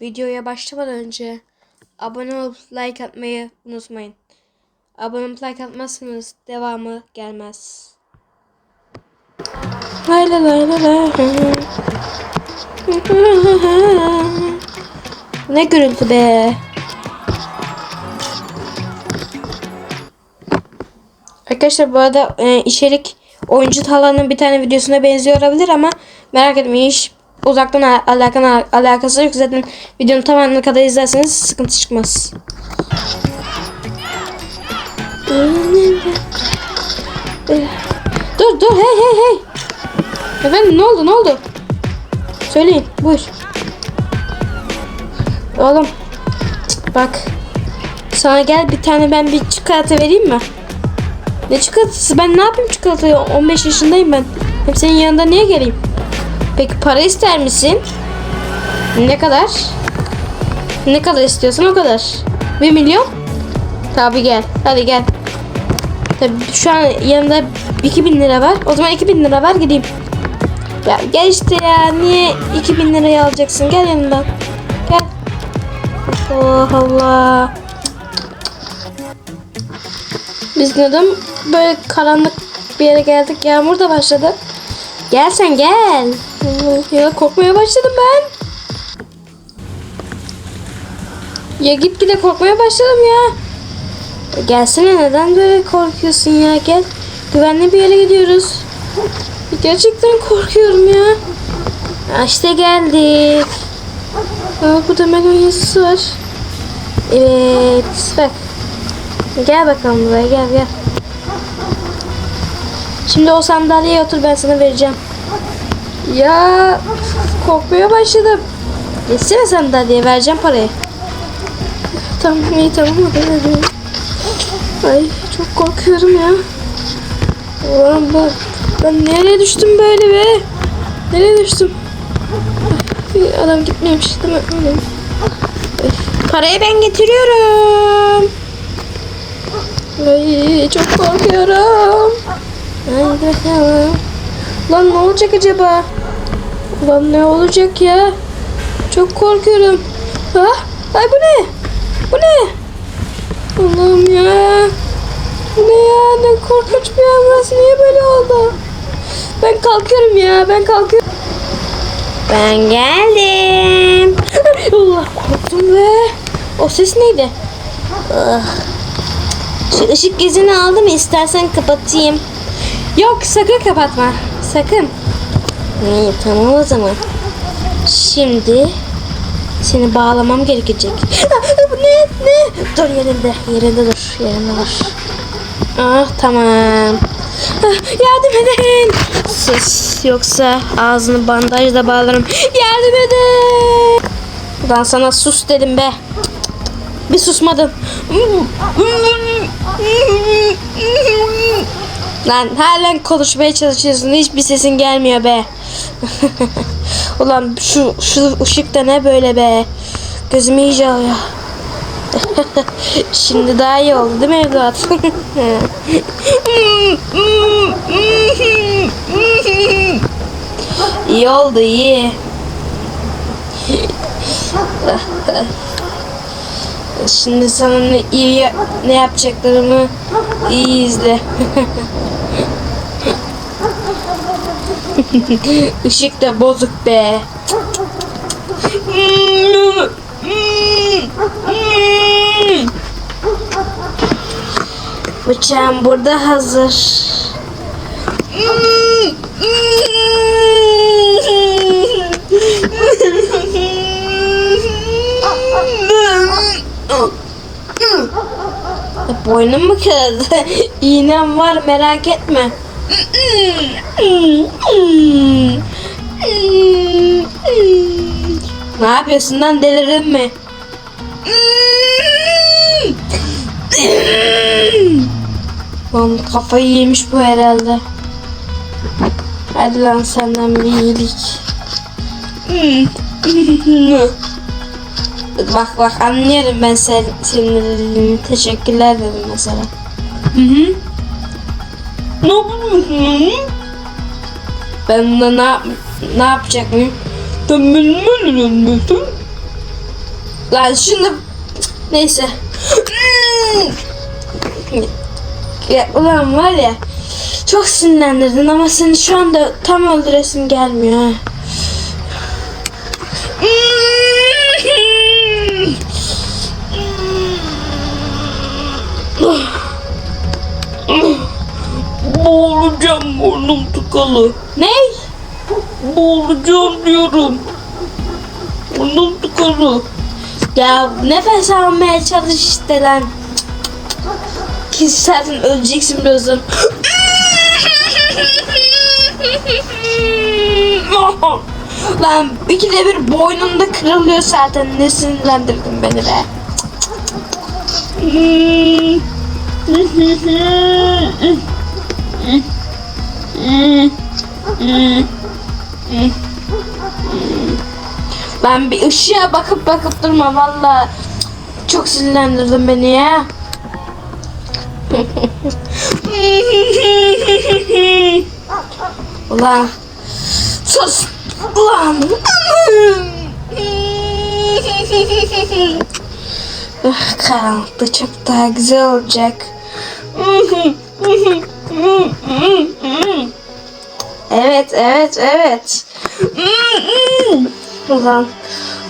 Videoya başlamadan önce abone olup like atmayı unutmayın. Abone olup like atmazsanız devamı gelmez. Ne gürültü be. Arkadaşlar bu arada e, içerik oyuncu talanın bir tane videosuna benziyor olabilir ama merak etmeyin hiç uzaktan al- alakan alakası yok. Zaten videonun tamamına kadar izlerseniz sıkıntı çıkmaz. Dur dur hey hey hey. Efendim ne oldu ne oldu? Söyleyin buyur. Oğlum bak sana gel bir tane ben bir çikolata vereyim mi? Ne çikolatası? Ben ne yapayım çikolatayı? 15 yaşındayım ben. Hem senin yanında niye geleyim? Peki para ister misin? Ne kadar? Ne kadar istiyorsun o kadar. 1 milyon? Tabi gel. Hadi gel. Tabi şu an yanımda 2000 lira var. O zaman 2000 lira ver gideyim. Ya gel işte ya. Niye 2000 lirayı alacaksın? Gel yanımdan. Gel. Allah Allah. Biz neden böyle karanlık bir yere geldik? Yağmur da başladı. Gel sen gel. Ya korkmaya başladım ben. Ya gitgide korkmaya başladım ya. Gelsene neden böyle korkuyorsun ya? Gel. Güvenli bir yere gidiyoruz. Gerçekten korkuyorum ya. Ha, işte geldik. Aa, burada melon yazısı var. Evet. Bak. Gel bakalım buraya gel gel. Şimdi o sandalyeye otur ben sana vereceğim. Ya korkmaya başladım. Geçsene sandalyeye vereceğim parayı. Tamam iyi tamam hadi hadi. Ay çok korkuyorum ya. Ulan ben, ben nereye düştüm böyle be? Nereye düştüm? Ay, Adam gitmemiş değil mi? Ay, Parayı ben getiriyorum. Ay çok korkuyorum. Haydi bakalım. Lan ne olacak acaba? Lan ne olacak ya? Çok korkuyorum. Ha? Ay bu ne? Bu ne? Allah'ım ya. Bu ne ya? Ne korkunç bir yer burası. Niye böyle oldu? Ben kalkıyorum ya. Ben kalkıyorum. Ben geldim. Allah korktum be. O ses neydi? Ah. Şu ışık gezini aldım istersen kapatayım. Yok sakın kapatma. Sakın. İyi tamam o zaman. Şimdi seni bağlamam gerekecek. Ah, ne ne? Dur yerinde. Yerinde dur. Yerinde dur. Ah tamam. Ah, yardım edin. Sus yoksa ağzını bandajla bağlarım. Yardım edin. Ben sana sus dedim be. Bir susmadın. Lan halen konuşmaya çalışıyorsun. Hiçbir sesin gelmiyor be. Ulan şu şu ışık da ne böyle be. Gözümü iyice alıyor. Şimdi daha iyi oldu değil mi evlat? iyi oldu iyi. Şimdi sana ne iyi ne yapacaklarımı iyi izle. Işık da bozuk be. Bıçağım burada hazır. Boynum mu kırıldı? İğnem var merak etme. Ne yapıyorsun lan delirdin mi? Lan kafayı yemiş bu herhalde. Hadi lan senden bir iyilik. bak bak anlıyorum ben sen, senin teşekkürler dedim mesela. Hı hı. Ne yapıyorsun? Ben de ne, yap- ne yapacak mıyım? Ben bilmiyorum. Lan şimdi neyse. ya, ulan var ya çok sinirlendirdin ama seni şu anda tam öldüresim gelmiyor ha. Boğulacağım burnum tıkalı. Ney? Boğulacağım diyorum. Burnum tıkalı. Ya nefes almaya çalış işte lan. Ki zaten öleceksin birazdan. Lan ikide bir boynunda kırılıyor zaten. Ne sinirlendirdin beni be. Ben bir ışığa bakıp bakıp durma valla. Çok sinirlendirdin beni ya. Ulan. Sus. Ulan. Karanlıkta çok daha güzel olacak. Evet, evet, evet. Ulan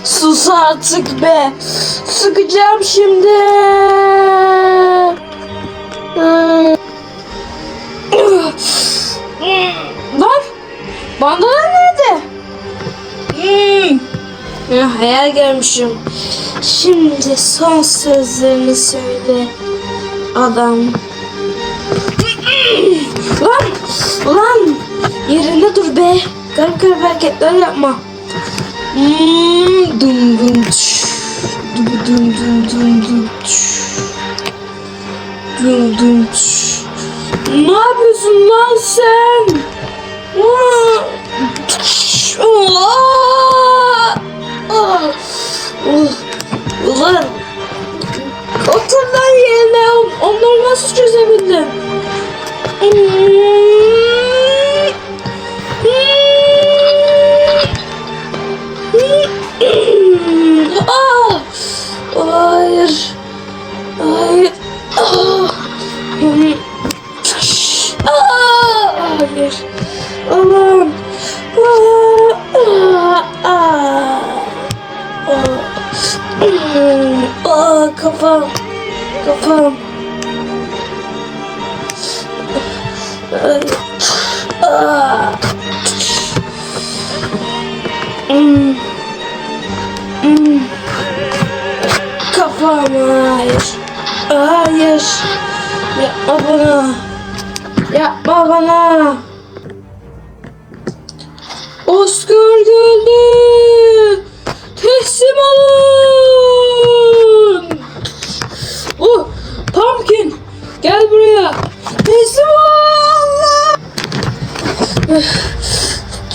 sus artık be. Sıkacağım şimdi. Lan bandana nerede? Ya, hayal görmüşüm. Şimdi son sözlerini söyle adam. Lan! Lan! Yerinde dur be. Garip garip hareketler yapma. Hmm, dum dum tş. Dum dum dum dum dum tş. Dum dum tş. Ne yapıyorsun lan sen? Ulan! Otur lan yerine. Hayır. Allah'ım. Ah! Ah! Ah! Ah! Kafam. Kafam. Ay. Ah! Hmm. Hmm. Kafam hayır. Hayır. Yapma bana. Yapma bana. Oscar geldi. Teslim olun. Oh, Pumpkin. Gel buraya. Teslim ol.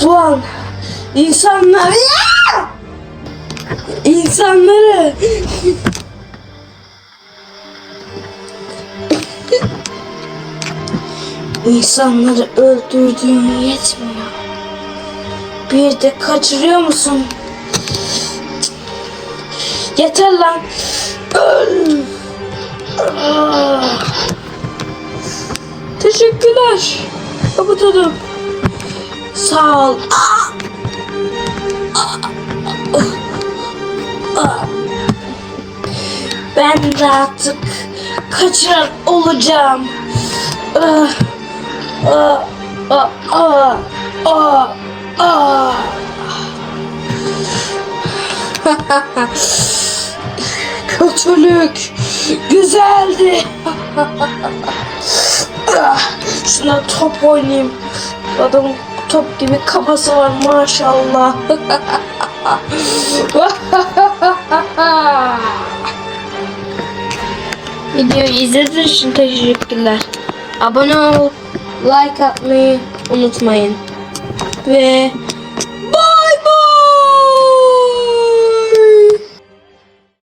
Ulan insanlar ya! İnsanları İnsanları öldürdüğün yetmiyor. Bir de kaçırıyor musun? Yeter lan. Öl. Ah. Teşekkürler. Kapatalım. Sağ ol. Ben de artık kaçıran olacağım. Ah! Ah! Ah! Ah! Ah! Ah! Kötülük güzeldi. Ah, Şuna top oynayayım. Adamın top gibi kafası var maşallah. Videoyu izlediğiniz için teşekkürler. Abone ol, like atmayı unutmayın. Ve